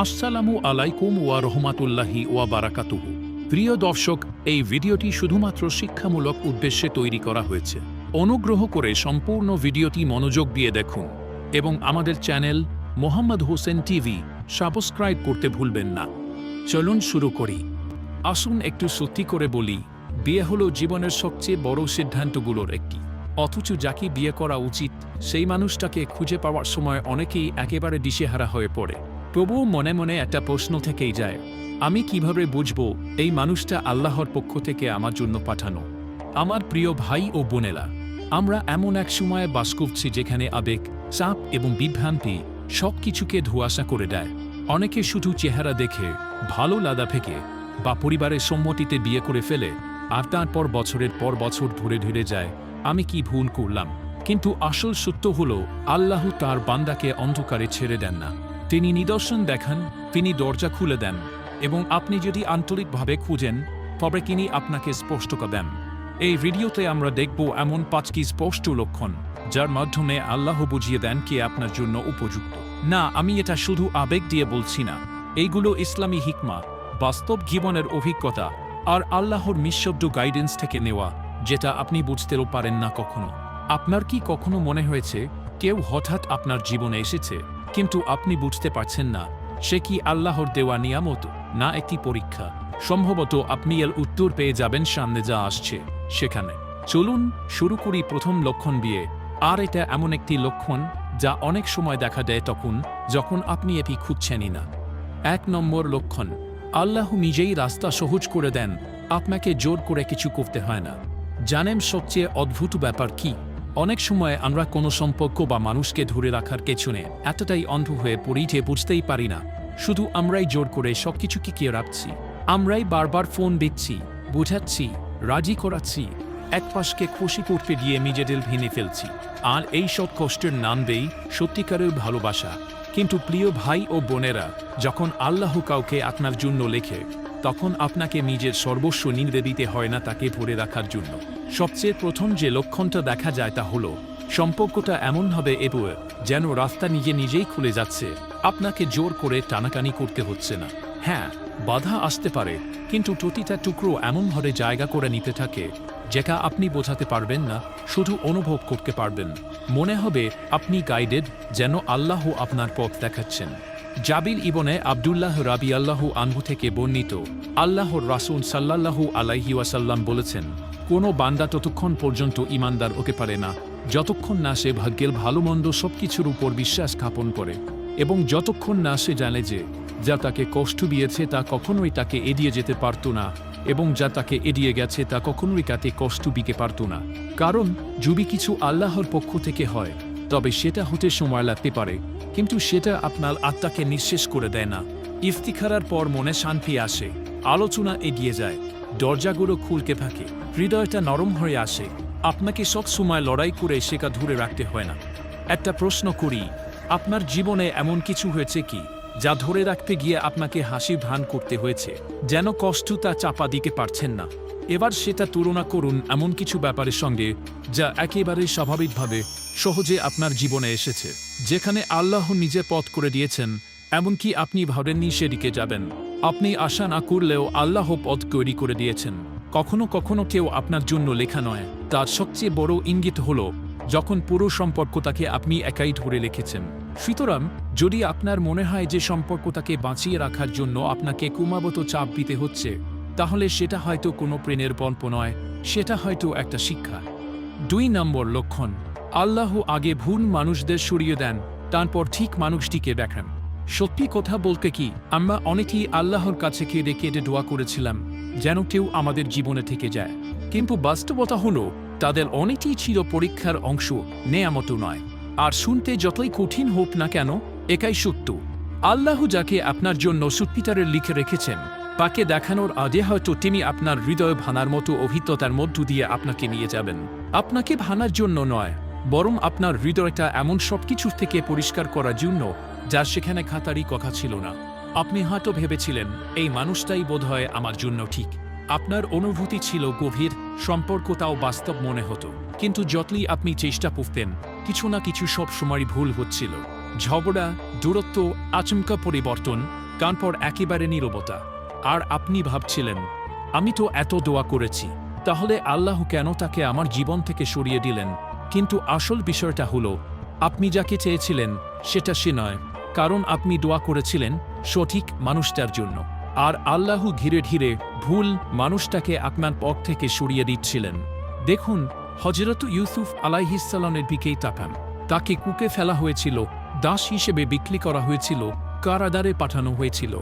আসসালামু আলাইকুম ওয়া রহমাতুল্লাহি ওয়া বারাকাতুহু। প্রিয় দর্শক, এই ভিডিওটি শুধুমাত্র শিক্ষামূলক উদ্দেশ্যে তৈরি করা হয়েছে। অনুগ্রহ করে সম্পূর্ণ ভিডিওটি মনোযোগ দিয়ে দেখুন এবং আমাদের channel Mohammad Hossain TV subscribe করতে ভুলবেন না। চলুন শুরু করি। আসুন একটু সত্যি করে বলি, বিয়ে হলো জীবনের সবচেয়ে বড় সিদ্ধান্তগুলোর একটি। অথচ যাকে বিয়ে করা উচিত, সেই মানুষটাকে খুঁজে পাওয়ার সময় অনেকেই একেবারে দিশেহারা হয়ে পড়ে। তবুও মনে মনে একটা প্রশ্ন থেকেই যায়, আমি কীভাবে বুঝব এই মানুষটা আল্লাহর পক্ষ থেকে আমার জন্য পাঠানো? আমার প্রিয় ভাই ও বোনেরা, আমরা এমন এক সময়ে বাস করছি যেখানে আবেগ, চাপ এবং বিভ্রান্তি সব কিছুকে ধোয়াশা করে দেয়। অনেকে শুধু চেহারা দেখে, ভালো লাদা থেকে বা পরিবারের সম্মতিতে বিয়ে করে ফেলে, আর তারপর বছরের পর বছর ধরে ধরে যায়, আমি কি ভুল করলাম? কিন্তু আসল সত্য হল, আল্লাহ তার বান্দাকে অন্ধকারে ছেড়ে দেন না। তিনি নিদর্শন দেখান, তিনি দরজা খুলে দেন, এবং আপনি যদি আন্তরিকভাবে খুঁজেন, তবে তিনি আপনাকে স্পষ্ট দেন। এই ভিডিওতে আমরা দেখব এমন পাঁচটি স্পষ্ট লক্ষণ, যার মাধ্যমে আল্লাহ বুঝিয়ে দেন কে আপনার জন্য উপযুক্ত। না, আমি এটা শুধু আবেগ দিয়ে বলছি না। এইগুলো ইসলামী হিকমা, বাস্তব জীবনের অভিজ্ঞতা, আর আল্লাহর নিঃশব্দ গাইডেন্স থেকে নেওয়া, যেটা আপনি বুঝতেও পারেন না কখনো। আপনার কি কখনো মনে হয়েছে, কেউ হঠাৎ আপনার জীবনে এসেছে? কিন্তু আপনি বুঝতে পারছেন না, সে কি আল্লাহর দেওয়া নিয়ামত, না একটি পরীক্ষা? সম্ভবত আপনি এর উত্তর পেয়ে যাবেন সামনে যা আসছে, সেখানে। চলুন শুরু করি প্রথম লক্ষণ বিয়ে আর এটা এমন একটি লক্ষণ যা অনেক সময় দেখা দেয় তখন, যখন আপনি এটি খুঁজছেনই না। এক নম্বর লক্ষণ, আল্লাহ নিজেই রাস্তা সহজ করে দেন, আপনাকে জোর করে কিছু করতে হয় না। জানেন সবচেয়ে অদ্ভুত ব্যাপার কি? অনেক সময় আমরা কোনো সম্পর্ক বা মানুষকে ধরে রাখার পেছনে এতটাই অন্ধ হয়ে পড়ি যে বুঝতেই পারি না। শুধু আমরাই জোর করে সবকিছু কি কে রাখছি। আমরাই বারবার ফোন দিচ্ছি, বোঝাচ্ছি, রাজি করাচ্ছি, এক পাশকে খুশি করতে গিয়ে নিজেদের ভেঙে ফেলছি। আর এই সব কষ্টের নাম দেই সত্যিকারের ভালোবাসা। কিন্তু প্রিয় ভাই ও বোনেরা, যখন আল্লাহ কাউকে আপনার জন্য লেখে তখন আপনাকে নিজের সর্বস্ব নিংড়ে দিতে হয় না তাকে ভরে রাখার জন্য। সবচেয়ে প্রথম যে লক্ষণটা দেখা যায় তা হলো, সম্পর্কটা এমনভাবে এগোয় যেন রাস্তা নিজে নিজেই খুলে যাচ্ছে। আপনাকে জোর করে টানাটানি করতে হচ্ছে না। হ্যাঁ বাধা আসতে পারে, কিন্তু প্রতিটা টুকরো এমনভাবে জায়গা করে নিতে থাকে, যেটা আপনি বোঝাতে পারবেন না, শুধু অনুভব করতে পারবেন। মনে হবে আপনি গাইডেড যেন আল্লাহ আপনার পথ দেখাচ্ছেন। জাবিল ইবনে আবদুল্লাহ রাবি আল্লাহু আনহু থেকে বর্ণিত, আল্লাহর রাসুল সাল্লাল্লাহু আলাইহি ওয়াসাল্লাম বলেছেন, কোনো বান্দা ততক্ষণ পর্যন্ত ইমানদার হতে পারে না, যতক্ষণ না সে ভাগ্যের ভালো মন্দ সব কিছুর উপর বিশ্বাস স্থাপন করে, এবং যতক্ষণ না সে জানে যে, যা তাকে কষ্ট দিয়েছে তা কখনোই তাকে এড়িয়ে যেতে পারত না, এবং যা তাকে এড়িয়ে গেছে তা কখনোই তাকে কষ্ট দিতে পারত না। কারণ, যদি কিছু আল্লাহর পক্ষ থেকে হয় তবে সেটা হতে সময় লাগতে পারে। কিন্তু সেটা আপনার আত্মাকে নিঃশেষ করে দেয় না। ইফতিখারার পর মনে শান্তি আসে। আলোচনা এগিয়ে যায়। দরজাগুলো খুলকে থাকে। হৃদয়টা নরম হয়ে আসে। আপনাকে সব সময় লড়াই করে শেখা ধরে রাখতে হয় না। একটা প্রশ্ন করি, আপনার জীবনে এমন কিছু হয়েছে কি, যা ধরে রাখতে গিয়ে আপনাকে হাসি ভান করতে হয়েছে, যেন কষ্ট তা চাপা দিতে পারছেন না? এবার সেটা তুলনা করুন এমন কিছু ব্যাপারের সঙ্গে যা একেবারে স্বাভাবিকভাবে সহজে আপনার জীবনে এসেছে। যেখানে আল্লাহ নিজে পথ করে দিয়েছেন, এমনকি আপনি ভাবেননি সেদিকে যাবেন। আপনি আশা না করলেও আল্লাহ পথ তৈরি করে দিয়েছেন। কখনো কখনো কেউ আপনার জন্য লেখা নয়, তার সবচেয়ে বড় ইঙ্গিত হল যখন পুরো সম্পর্কটাকে আপনি একাই ধরে লিখেছেন সুতরাং যদি আপনার মনে হয় যে সম্পর্কটাকে বাঁচিয়ে রাখার জন্য আপনাকে ক্রমাগত চাপ দিতে হচ্ছে তাহলে সেটা হয়তো কোনো প্রেমের গল্প নয়, সেটা হয়তো একটা শিক্ষা। দুই নম্বর লক্ষণ, আল্লাহ আগে ভুল মানুষদের সরিয়ে দেন, তারপর ঠিক মানুষটিকে দেখেন। সত্যি কথা বলতে কি, আমরা অনেকেই আল্লাহর কাছে কেঁদে কেঁদে দোয়া করেছিলাম, যেন কেউ আমাদের জীবনে থেকে যায়। কিন্তু বাস্তবতা হলো, তাদের অনেকেই ছিল পরীক্ষার অংশ নেয়ামত নয়। আর শুনতে যতই কঠিন হোক না কেন, একাই সত্য। আল্লাহ যাকে আপনার জন্য সত্যিকারের লিখে রেখেছেন তাকে দেখানোর আগে হয়তো তিনি আপনার হৃদয় ভানার মতো অভিজ্ঞতার মধ্য দিয়ে আপনাকে নিয়ে যাবেন। আপনাকে ভানার জন্য নয়, বরং আপনার হৃদয়টা এমন সব কিছু থেকে পরিষ্কার করার জন্য, যা সেখানে খাতারই কথা ছিল না। আপনি হয়তো ভেবেছিলেন, এই মানুষটাই বোধহয় আমার জন্য ঠিক। আপনার অনুভূতি ছিল গভীর, সম্পর্কটাও বাস্তব মনে হতো। কিন্তু যতই আপনি চেষ্টা করতেন, কিছু না কিছু সব সময় ভুল হচ্ছিল। ঝগড়া, দূরত্ব, আচমকা পরিবর্তন তারপর একেবারে নীরবতা। আর আপনি ভাবছিলেন, আমি তো এত দোয়া করেছি, তাহলে আল্লাহ কেন তাকে আমার জীবন থেকে সরিয়ে দিলেন? কিন্তু আসল বিষয়টা হলো, আপনি যাকে চেয়েছিলেন, সেটা সে নয়, কারণ আপনি দোয়া করেছিলেন সঠিক মানুষটার জন্য। আর আল্লাহ ধীরে ধীরে ভুল মানুষটাকে আপনার পথ থেকে সরিয়ে দিচ্ছিলেন। দেখুন হজরত ইউসুফ আলাইহিসালামের দিকেই তাকান। তাকে কুকে ফেলা হয়েছিল, দাস হিসেবে বিক্রি করা হয়েছিল কারাদারে পাঠানো হয়েছিল।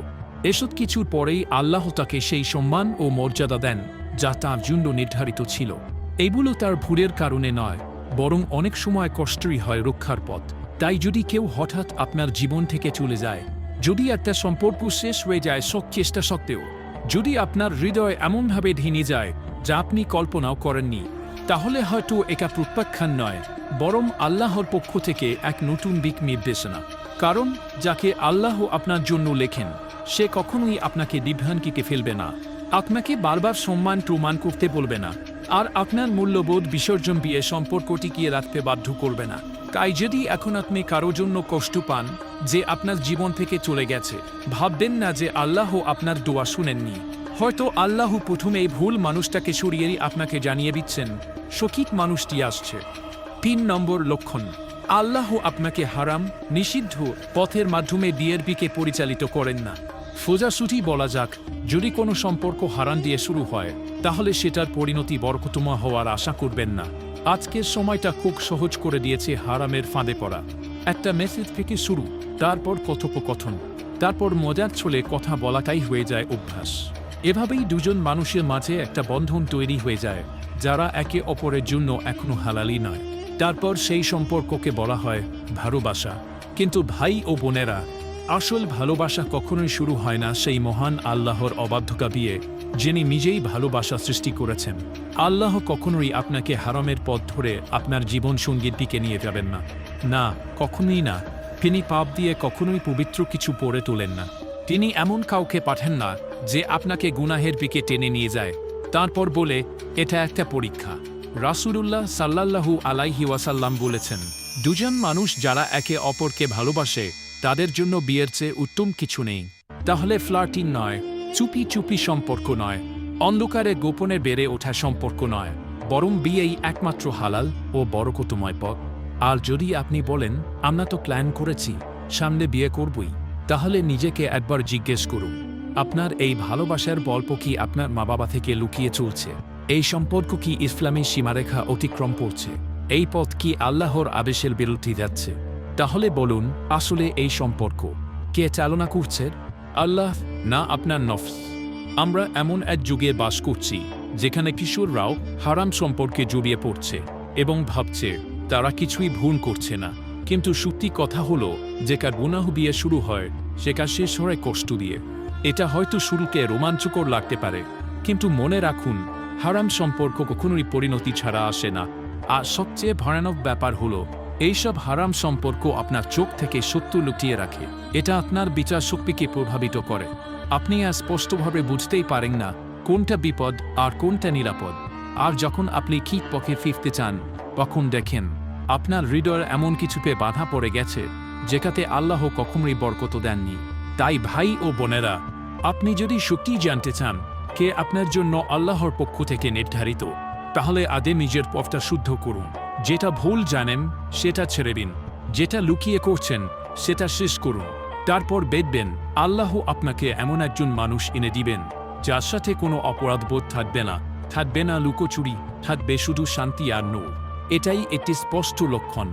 এসব কিছুর পরেই আল্লাহ তাকে সেই সম্মান ও মর্যাদা দেন, যা তার জন্য নির্ধারিত ছিল। এইগুলো তার ভুলের কারণে নয়, বরং অনেক সময় কষ্টই হয় রক্ষার পথ। তাই যদি কেউ হঠাৎ আপনার জীবন থেকে চলে যায়, যদি একটা সম্পর্ক শেষ হয়ে যায় সব চেষ্টা সত্ত্বেও, যদি আপনার হৃদয় এমনভাবে ভেঙে যায়, যা আপনি কল্পনাও করেননি, তাহলে হয়তো একা প্রত্যাখ্যান নয়, বরং আল্লাহর পক্ষ থেকে এক নতুন দিক নির্দেশনা। কারণ, যাকে আল্লাহ আপনার জন্য লেখেন সে কখনোই আপনাকে বিভ্রান্তিকে ফেলবে না। আপনাকে বারবার সম্মান প্রমাণ করতে বলবে না। আর আপনার মূল্যবোধ বিসর্জন দিয়ে সম্পর্ক টিকিয়ে রাখতে বাধ্য করবে না। তাই যদি এখন আপনি কারও জন্য কষ্ট পান, যে আপনার জীবন থেকে চলে গেছে, ভাববেন না যে আল্লাহ আপনার দোয়া শুনেননি। হয়তো আল্লাহ প্রথমে এই ভুল মানুষটাকে সরিয়েই আপনাকে জানিয়ে দিচ্ছেন, সঠিক মানুষটি আসছে। তিন নম্বর লক্ষণ। আল্লাহ আপনাকে হারাম, নিষিদ্ধ পথের মাধ্যমে বিয়ের বিকে পরিচালিত করেন না। সোজাসুটি বলা যাক, যদি কোনো সম্পর্ক হারান দিয়ে শুরু হয়, তাহলে সেটার পরিণতি বরকতমা হওয়ার আশা করবেন না। আজকের সময়টা খুব সহজ করে দিয়েছে হারামের ফাঁদে পড়া। একটা মেসেজ থেকে শুরু, তারপর কথোপকথন, তারপর মজার ছলে কথা বলাটাই হয়ে যায় অভ্যাস। এভাবেই দুজন মানুষের মাঝে একটা বন্ধন তৈরি হয়ে যায়, যারা একে অপরের জন্য এখনও হালালি নয়। তারপর সেই সম্পর্ককে বলা হয় ভালোবাসা। কিন্তু ভাই ও বোনেরা, আসল ভালোবাসা কখনোই শুরু হয় না সেই মহান আল্লাহর অবাধ্যকা বিয়ে যিনি নিজেই ভালোবাসা সৃষ্টি করেছেন। আল্লাহ কখনোই আপনাকে হারামের পথ ধরে আপনার জীবন সঙ্গীর দিকে নিয়ে যাবেন না। না, কখনোই না। তিনি পাপ দিয়ে কখনোই পবিত্র কিছু পড়ে তোলেন না। তিনি এমন কাউকে পাঠান না যে আপনাকে গুনাহের দিকে টেনে নিয়ে যায়। তারপর বলে, এটা একটা পরীক্ষা। রাসূলুল্লাহ সাল্লাল্লাহু আলাইহি ওয়াসাল্লাম বলেছেন, দুজন মানুষ যারা একে অপরকে ভালোবাসে, তাদের জন্য বিয়ের চেয়ে উত্তম কিছু নেই। তাহলে ফ্লার্টিং নয়, চুপি চুপি সম্পর্ক নয়, অন্ধকারে গোপনে বেড়ে ওঠা সম্পর্ক নয়, বরং বিয়েই একমাত্র হালাল ও বরকতময় পথ। আর যদি আপনি বলেন, আমরা তো প্ল্যান করেছি, সামনে বিয়ে করবই, তাহলে নিজেকে একবার জিজ্ঞেস করুন, আপনার এই ভালোবাসার গল্প কি আপনার মা বাবা থেকে লুকিয়ে চলছে? এই সম্পর্ক কি ইসলামী সীমারেখা অতিক্রম করছে? এই পথ কি আল্লাহর আবেশের বিরুদ্ধে যাচ্ছে? তাহলে বলুন, আসলে এই সম্পর্ক কে চালনা করছে? আল্লাহ না আপনার নফস? আমরা এমন এক যুগে বাস করছি, যেখানে কিশোররাও হারাম সম্পর্কে জড়িয়ে পড়ছে এবং ভাবছে, তারা কিছুই ভুল করছে না। কিন্তু সত্যি কথা হলো, যে কার গুনাহ বিয়ে শুরু হয়, সে কার শেষ হয় কষ্ট দিয়ে। এটা হয়তো শুরুকে রোমাঞ্চকর লাগতে পারে, কিন্তু মনে রাখুন হারাম সম্পর্ক কখনোই পরিণতি ছাড়া আসে না। আর সবচেয়ে ভয়ানক ব্যাপার হলো, এইসব হারাম সম্পর্ক আপনার চোখ থেকে সত্য লুটিয়ে রাখে। এটা আপনার বিচার শক্তিকে প্রভাবিত করে। আপনি আর স্পষ্টভাবে বুঝতেই পারেন না, কোনটা বিপদ আর কোনটা নিরাপদ। আর যখন আপনি ঠিক পথে ফিরতে চান, তখন দেখেন, আপনার হৃদয়ের এমন কিছুতে বাধা পড়ে গেছে, যেটাতে আল্লাহ কখনোই বরকত দেননি। তাই ভাই ও বোনেরা, আপনি যদি সত্যি জানতে চান কে আপনার জন্য আল্লাহর পক্ষ থেকে নির্ধারিত, তাহলে আদে নিজের পথটা শুদ্ধ করুন। যেটা ভুল জানেন, সেটা ছেড়ে দিন। যেটা লুকিয়ে করছেন, সেটা শেষ করুন। তারপর বেদবেন, আল্লাহ আপনাকে এমন একজন মানুষ এনে দিবেন, যার সাথে কোনো অপরাধবোধ থাকবে না। থাকবে না লুকোচুরি, থাকবে শুধু শান্তি আর নূর। এটাই একটি স্পষ্ট লক্ষণ।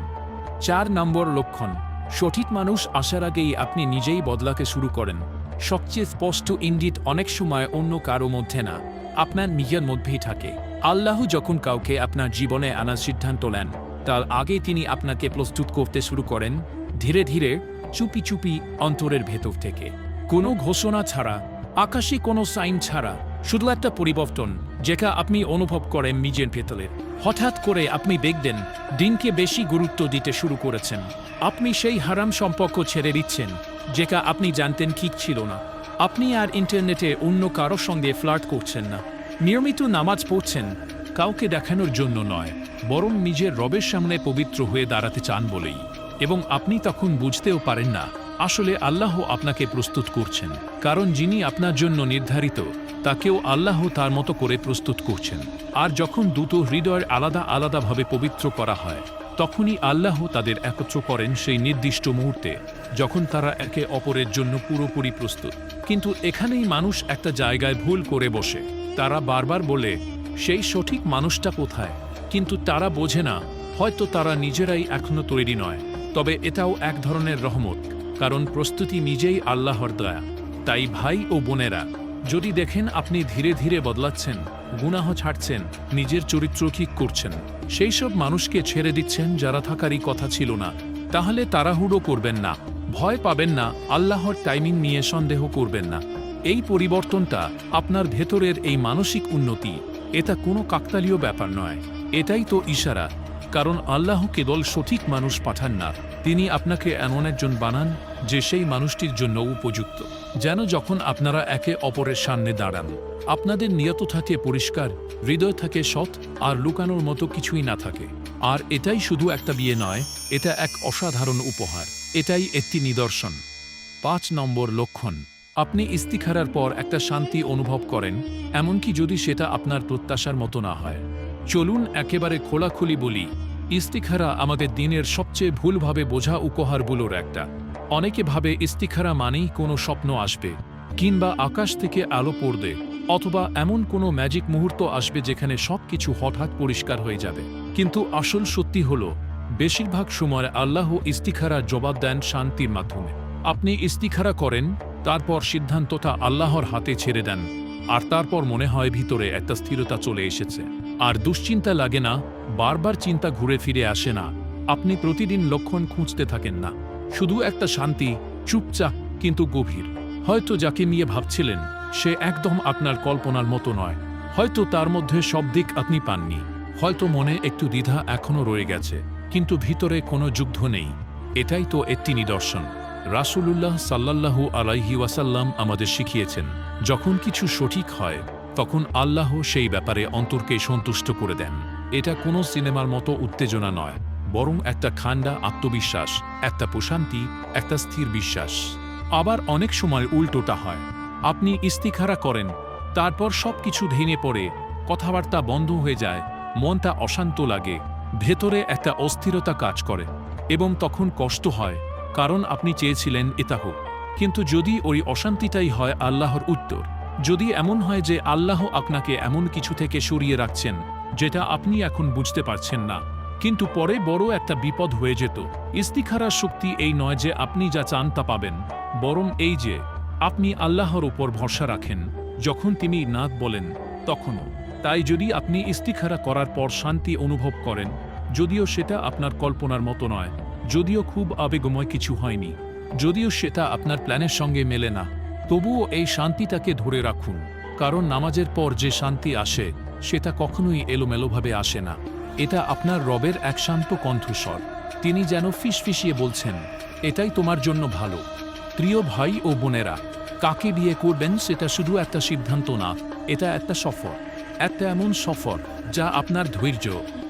চার নম্বর লক্ষণ, সঠিক মানুষ আসার আগেই আপনি নিজেই বদলাকে শুরু করেন। সবচেয়ে স্পষ্ট ইঙ্গিত অনেক সময় অন্য কারও মধ্যে না, আপনার নিজের মধ্যেই থাকে। আল্লাহ যখন কাউকে আপনার জীবনে আনার সিদ্ধান্ত নেন, তার আগে তিনি আপনাকে প্রস্তুত করতে শুরু করেন, ধীরে ধীরে চুপি চুপি অন্তরের ভেতর থেকে। কোনো ঘোষণা ছাড়া, আকাশে কোনো সাইন ছাড়া, শুধু একটা পরিবর্তন, যেটা আপনি অনুভব করেন নিজের ভেতরে। হঠাৎ করে আপনি দেখবেন, দিনকে বেশি গুরুত্ব দিতে শুরু করেছেন। আপনি সেই হারাম সম্পর্ক ছেড়ে দিচ্ছেন। যেটা আপনি জানতেন ঠিক ছিল না। আপনি আর ইন্টারনেটে অন্য কারোর সঙ্গে ফ্লার্ট করছেন না। নিয়মিত নামাজ পড়ছেন, কাউকে দেখানোর জন্য নয়, বরং নিজের রবের সামনে পবিত্র হয়ে দাঁড়াতে চান বলেই। এবং আপনি তখন বুঝতেও পারেন না, আসলে আল্লাহ আপনাকে প্রস্তুত করছেন, কারণ যিনি আপনার জন্য নির্ধারিত, তাকেও আল্লাহ তার মতো করে প্রস্তুত করছেন। আর যখন দুটো হৃদয়ের আলাদা আলাদাভাবে পবিত্র করা হয় তখনই আল্লাহ তাদের একত্র করেন সেই নির্দিষ্ট মুহূর্তে, যখন তারা একে অপরের জন্য পুরোপুরি প্রস্তুত। কিন্তু এখানেই মানুষ একটা জায়গায় ভুল করে বসে। তারা বারবার বলে, সেই সঠিক মানুষটা কোথায়? কিন্তু তারা বোঝে না, হয়তো তারা নিজেরাই এখনও তৈরি নয়। তবে এটাও এক ধরনের রহমত, কারণ প্রস্তুতি নিজেই আল্লাহর দয়া। তাই ভাই ও বোনেরা যদি দেখেন আপনি ধীরে ধীরে বদলাচ্ছেন, গুনাহ ছাড়ছেন, নিজের চরিত্র ঠিক করছেন, সেই সব মানুষকে ছেড়ে দিচ্ছেন যারা থাকারই কথা ছিল না, তাহলে তাড়াহুড়ো করবেন না, ভয় পাবেন না, আল্লাহর টাইমিং নিয়ে সন্দেহ করবেন না। এই পরিবর্তনটা আপনার ভেতরের এই মানসিক উন্নতি, এটা কোনো কাকতালীয় ব্যাপার নয়, এটাই তো ইশারা কারণ আল্লাহ কেবল সঠিক মানুষ পাঠান না। তিনি আপনাকে এমন একজন বানান, যে সেই মানুষটির জন্য উপযুক্ত, যেন যখন আপনারা একে অপরের সামনে দাঁড়ান, আপনাদের নিয়ত থাকে পরিষ্কার, হৃদয় থাকে সৎ, আর লুকানোর মতো কিছুই না থাকে। আর এটাই শুধু একটা বিয়ে নয়, এটা এক অসাধারণ উপহার, এটাই একটি নিদর্শন। পাঁচ নম্বর লক্ষণ, আপনি ইস্তিখারার পর একটা শান্তি অনুভব করেন, এমনকি যদি সেটা আপনার প্রত্যাশার মতো না হয়। চলুন একেবারে খোলাখুলি বলি, ইস্তিখারা আমাদের দিনের সবচেয়ে ভুলভাবে বোঝা উপহারগুলোর একটা। অনেকে ভাবে ইস্তিখারা মানেই কোনো স্বপ্ন আসবে, কিংবা আকাশ থেকে আলো পড়বে, অথবা এমন কোনো ম্যাজিক মুহূর্ত আসবে যেখানে সবকিছু হঠাৎ পরিষ্কার হয়ে যাবে। কিন্তু আসল সত্যি হল, বেশিরভাগ সময় আল্লাহ ইস্তিখারা জবাব দেন শান্তির মাধ্যমে। আপনি ইস্তিখারা করেন, তারপর সিদ্ধান্তটা আল্লাহর হাতে ছেড়ে দেন, আর তারপর মনে হয় ভিতরে একটা স্থিরতা চলে এসেছে। আর দুশ্চিন্তা লাগে না, বারবার চিন্তা ঘুরে ফিরে আসে না। আপনি প্রতিদিন লক্ষণ খুঁজতে থাকেন না। শুধু একটা শান্তি, চুপচাপ, কিন্তু গভীর। হয়তো যাকে নিয়ে ভাবছিলেন, সে একদম আপনার কল্পনার মতো নয়। হয়তো তার মধ্যে সব দিক আপনি পাননি। হয়তো মনে একটু দ্বিধা এখনও রয়ে গেছে, কিন্তু ভিতরে কোনো যুদ্ধ নেই। এটাই তো একটি নিদর্শন। রাসূলুল্লাহ সাল্লাল্লাহু আলাইহি ওয়াসাল্লাম আমাদের শিখিয়েছেন, যখন কিছু সঠিক হয় তখন আল্লাহ সেই ব্যাপারে অন্তরকে সন্তুষ্ট করে দেন। এটা কোনো সিনেমার মতো উত্তেজনা নয়, বরং একটা খান্ডা আত্মবিশ্বাস, একটা প্রশান্তি, একটা স্থির বিশ্বাস। আবার অনেক সময় উল্টোটা হয়, আপনি ইস্তিখারা করেন, তারপর সব কিছু ভেঙে পড়ে, কথাবার্তা বন্ধ হয়ে যায়, মনটা অশান্ত লাগে, ভেতরে একটা অস্থিরতা কাজ করে, এবং তখন কষ্ট হয়, কারণ আপনি চেয়েছিলেন এটা হোক কিন্তু যদি ওই অশান্তিটাই হয় আল্লাহর উত্তর যদি এমন হয় যে আল্লাহ আপনাকে এমন কিছু থেকে সরিয়ে রাখছেন, যেটা আপনি এখন বুঝতে পারছেন না, কিন্তু পরে বড় একটা বিপদ হয়ে যেত। ইস্তিখারার শক্তি এই নয় যে আপনি যা চান তা পাবেন, বরং এই যে, আপনি আল্লাহর উপর ভরসা রাখেন, যখন তিনি নাথ বলেন, তখনও। তাই যদি আপনি ইস্তিখারা করার পর শান্তি অনুভব করেন, যদিও সেটা আপনার কল্পনার মতো নয়, যদিও খুব আবেগময় কিছু হয়নি, যদিও সেটা আপনার প্ল্যানের সঙ্গে মেলে না। তবুও এই শান্তিটাকে ধরে রাখুন, কারণ নামাজের পর যে শান্তি আসে, সেটা কখনোই এলোমেলোভাবে আসে না। এটা আপনার রবের এক শান্ত কণ্ঠস্বর। তিনি যেন ফিসফিসিয়ে বলছেন, এটাই তোমার জন্য ভালো। প্রিয় ভাই ও বোনেরা, কাকে বিয়ে করবেন সেটা শুধু একটা সিদ্ধান্ত না, এটা একটা সফর। একটা এমন সফর, যা আপনার ধৈর্য,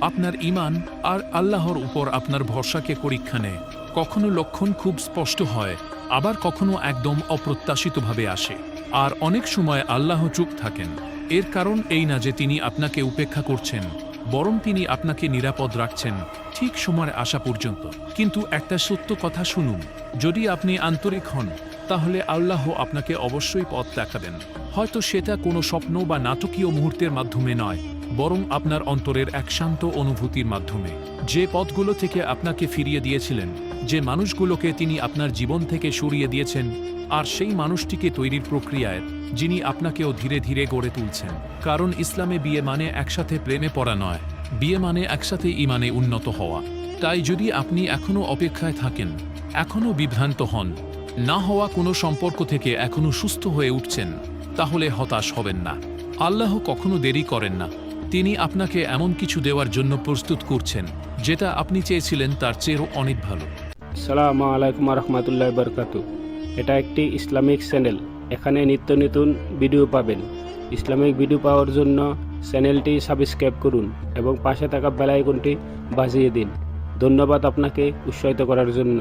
আপনার ইমান আর আল্লাহর উপর আপনার ভরসাকে পরীক্ষা নেয়। কখনো লক্ষণ খুব স্পষ্ট হয় আবার কখনো একদম অপ্রত্যাশিতভাবে আসে। আর অনেক সময় আল্লাহ চুপ থাকেন। এর কারণ এই না যে তিনি আপনাকে উপেক্ষা করছেন, বরং তিনি আপনাকে নিরাপদ রাখছেন, ঠিক সময় আসা পর্যন্ত। কিন্তু একটা সত্য কথা শুনুন, যদি আপনি আন্তরিক হন, তাহলে আল্লাহ আপনাকে অবশ্যই পথ দেখাবেন। হয়তো সেটা কোনো স্বপ্ন বা নাটকীয় মুহূর্তের মাধ্যমে নয়, বরং আপনার অন্তরের এক শান্ত অনুভূতির মাধ্যমে। যে পথগুলো থেকে আপনাকে ফিরিয়ে দিয়েছিলেন যে মানুষগুলোকে তিনি আপনার জীবন থেকে সরিয়ে দিয়েছেন আর সেই মানুষটিকে তৈরির প্রক্রিয়ায় যিনি আপনাকেও ধীরে ধীরে গড়ে তুলছেন। কারণ ইসলামে বিয়ে মানে একসাথে প্রেমে পড়া নয়, বিয়ে মানে একসাথে ইমানে উন্নত হওয়া। তাই যদি আপনি এখনও অপেক্ষায় থাকেন, এখনও বিভ্রান্ত হন, না হওয়া কোনো সম্পর্ক থেকে এখনও সুস্থ হয়ে উঠছেন, তাহলে হতাশ হবেন না। আল্লাহ কখনো দেরি করেন না। তিনি আপনাকে এমন কিছু দেওয়ার জন্য প্রস্তুত করছেন, যেটা আপনি চেয়েছিলেন তার চেয়েও অনেক ভালো। সালামু আলাইকুম রহমতুল্লাহ বরকাত এটা একটি ইসলামিক চ্যানেল। এখানে নিত্য নতুন ভিডিও পাবেন। ইসলামিক ভিডিও পাওয়ার জন্য চ্যানেলটি সাবস্ক্রাইব করুন এবং পাশে থাকা বেলাইকনটি বাজিয়ে দিন। ধন্যবাদ আপনাকে উৎসাহিত করার জন্য।